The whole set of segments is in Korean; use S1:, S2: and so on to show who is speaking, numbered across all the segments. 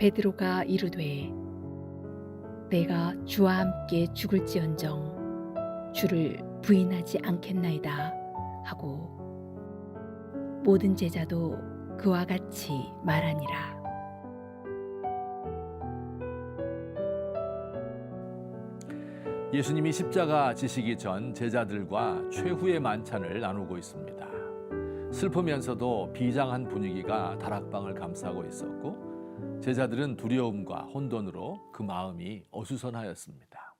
S1: 베드로가 이르되 내가 주와 함께 죽을지언정 주를 부인하지 않겠나이다 하고 모든 제자도 그와 같이 말하니라
S2: 예수님이 십자가 지시기 전 제자들과 최후의 만찬을 나누고 있습니다. 슬프면서도 비장한 분위기가 다락방을 감싸고 있었고 제자들은 두려움과 혼돈으로 그 마음이 어수선하였습니다.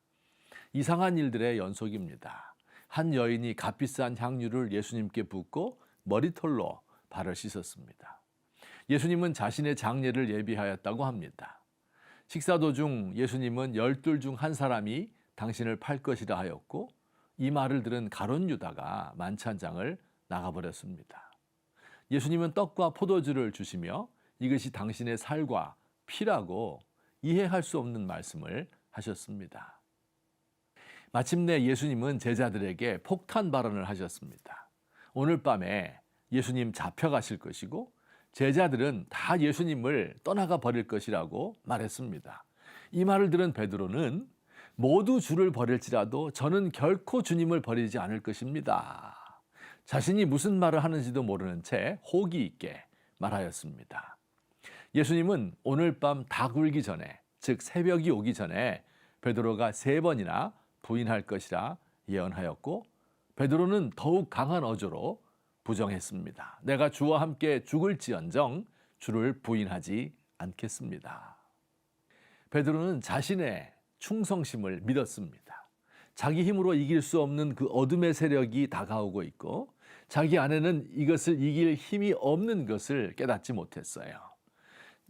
S2: 이상한 일들의 연속입니다. 한 여인이 값비싼 향유를 예수님께 붓고 머리털로 발을 씻었습니다. 예수님은 자신의 장례를 예비하였다고 합니다. 식사 도중 예수님은 열둘 중 한 사람이 당신을 팔 것이라 하였고 이 말을 들은 가론 유다가 만찬장을 나가버렸습니다. 예수님은 떡과 포도주를 주시며 이것이 당신의 살과 피라고 이해할 수 없는 말씀을 하셨습니다. 마침내 예수님은 제자들에게 폭탄 발언을 하셨습니다. 오늘 밤에 예수님 잡혀가실 것이고 제자들은 다 예수님을 떠나가 버릴 것이라고 말했습니다. 이 말을 들은 베드로는 모두 주를 버릴지라도 저는 결코 주님을 버리지 않을 것입니다. 자신이 무슨 말을 하는지도 모르는 채 호기 있게 말하였습니다. 예수님은 오늘 밤다 굴기 전에, 즉 새벽이 오기 전에 베드로가 세 번이나 부인할 것이라 예언하였고 베드로는 더욱 강한 어조로 부정했습니다. 내가 주와 함께 죽을지언정 주를 부인하지 않겠습니다. 베드로는 자신의 충성심을 믿었습니다. 자기 힘으로 이길 수 없는 그 어둠의 세력이 다가오고 있고 자기 안에는 이것을 이길 힘이 없는 것을 깨닫지 못했어요.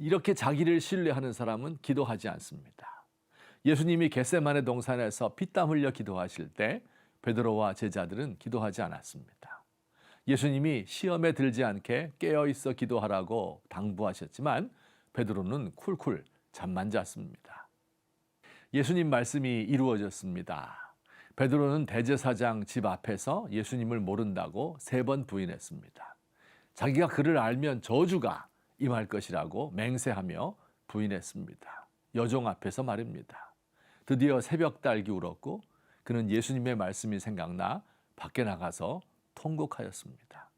S2: 이렇게 자기를 신뢰하는 사람은 기도하지 않습니다. 예수님이 겟세만의 동산에서 피땀 흘려 기도하실 때 베드로와 제자들은 기도하지 않았습니다. 예수님이 시험에 들지 않게 깨어 있어 기도하라고 당부하셨지만 베드로는 쿨쿨 잠만 잤습니다. 예수님 말씀이 이루어졌습니다. 베드로는 대제사장 집 앞에서 예수님을 모른다고 세 번 부인했습니다. 자기가 그를 알면 저주가 임할 것이라고 맹세하며 부인했습니다. 여종 앞에서 말입니다. 드디어 새벽 딸기 울었고 그는 예수님의 말씀이 생각나 밖에 나가서 통곡하였습니다.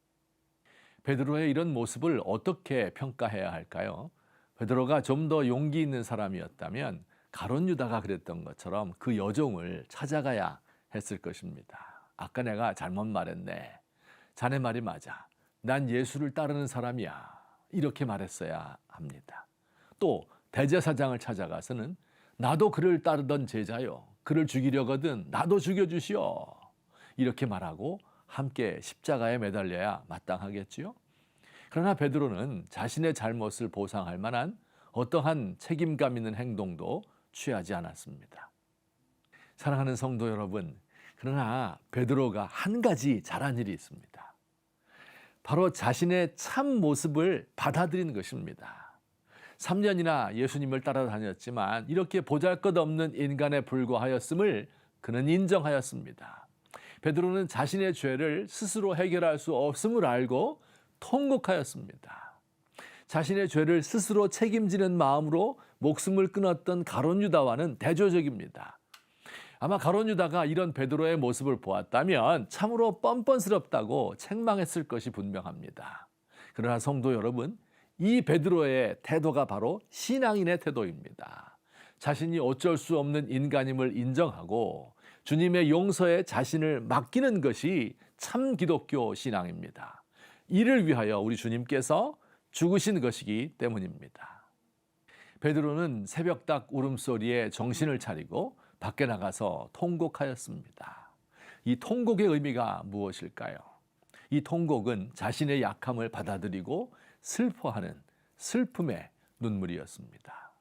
S2: 베드로의 이런 모습을 어떻게 평가해야 할까요? 베드로가 좀 더 용기 있는 사람이었다면 가론 유다가 그랬던 것처럼 그 여종을 찾아가야 했을 것입니다. 아까 내가 잘못 말했네. 자네 말이 맞아. 난 예수를 따르는 사람이야. 이렇게 말했어야 합니다. 또 대제사장을 찾아가서는 나도 그를 따르던 제자요. 그를 죽이려거든 나도 죽여주시오. 이렇게 말하고 함께 십자가에 매달려야 마땅하겠지요. 그러나 베드로는 자신의 잘못을 보상할 만한 어떠한 책임감 있는 행동도 취하지 않았습니다. 사랑하는 성도 여러분, 그러나 베드로가 한 가지 잘한 일이 있습니다. 바로 자신의 참 모습을 받아들인 것입니다. 3년이나 예수님을 따라다녔지만 이렇게 보잘 것 없는 인간에 불과하였음을 그는 인정하였습니다. 베드로는 자신의 죄를 스스로 해결할 수 없음을 알고 통곡하였습니다. 자신의 죄를 스스로 책임지는 마음으로 목숨을 끊었던 가론 유다와는 대조적입니다. 아마 가론 유다가 이런 베드로의 모습을 보았다면 참으로 뻔뻔스럽다고 책망했을 것이 분명합니다. 그러나 성도 여러분, 이 베드로의 태도가 바로 신앙인의 태도입니다. 자신이 어쩔 수 없는 인간임을 인정하고 주님의 용서에 자신을 맡기는 것이 참 기독교 신앙입니다. 이를 위하여 우리 주님께서 죽으신 것이기 때문입니다. 베드로는 새벽 닭 울음소리에 정신을 차리고 밖에 나가서 통곡하였습니다. 이 통곡의 의미가 무엇일까요? 이 통곡은 자신의 약함을 받아들이고 슬퍼하는 슬픔의 눈물이었습니다.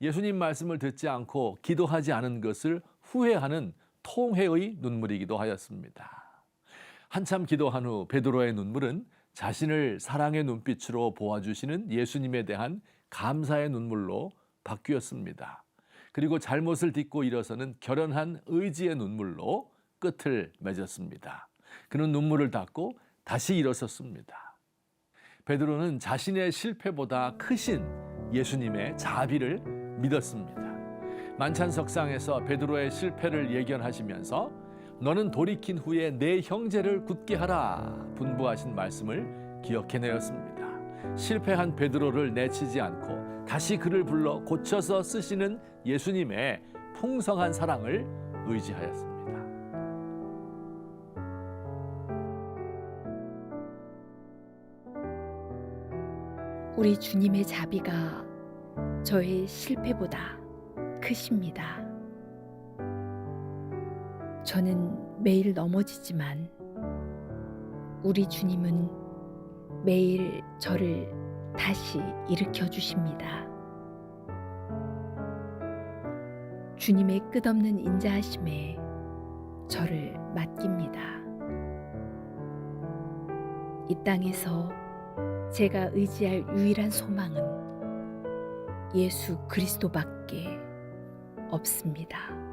S2: 예수님 말씀을 듣지 않고 기도하지 않은 것을 후회하는 통회의 눈물이기도 하였습니다. 한참 기도한 후 베드로의 눈물은 자신을 사랑의 눈빛으로 보아주시는 예수님에 대한 감사의 눈물로 바뀌었습니다. 그리고 잘못을 딛고 일어서는 결연한 의지의 눈물로 끝을 맺었습니다. 그는 눈물을 닦고 다시 일어섰습니다. 베드로는 자신의 실패보다 크신 예수님의 자비를 믿었습니다. 만찬석상에서 베드로의 실패를 예견하시면서 너는 돌이킨 후에 내 형제를 굳게 하라 분부하신 말씀을 기억해내었습니다. 실패한 베드로를 내치지 않고 다시 그를 불러 고쳐서 쓰시는 예수님의 풍성한 사랑을 의지하였습니다.
S1: 우리 주님의 자비가 저의 실패보다 크십니다. 저는 매일 넘어지지만 우리 주님은 매일 저를 다시 일으켜 주십니다. 주님의 끝없는 인자하심에 저를 맡깁니다. 이 땅에서 제가 의지할 유일한 소망은 예수 그리스도밖에 없습니다.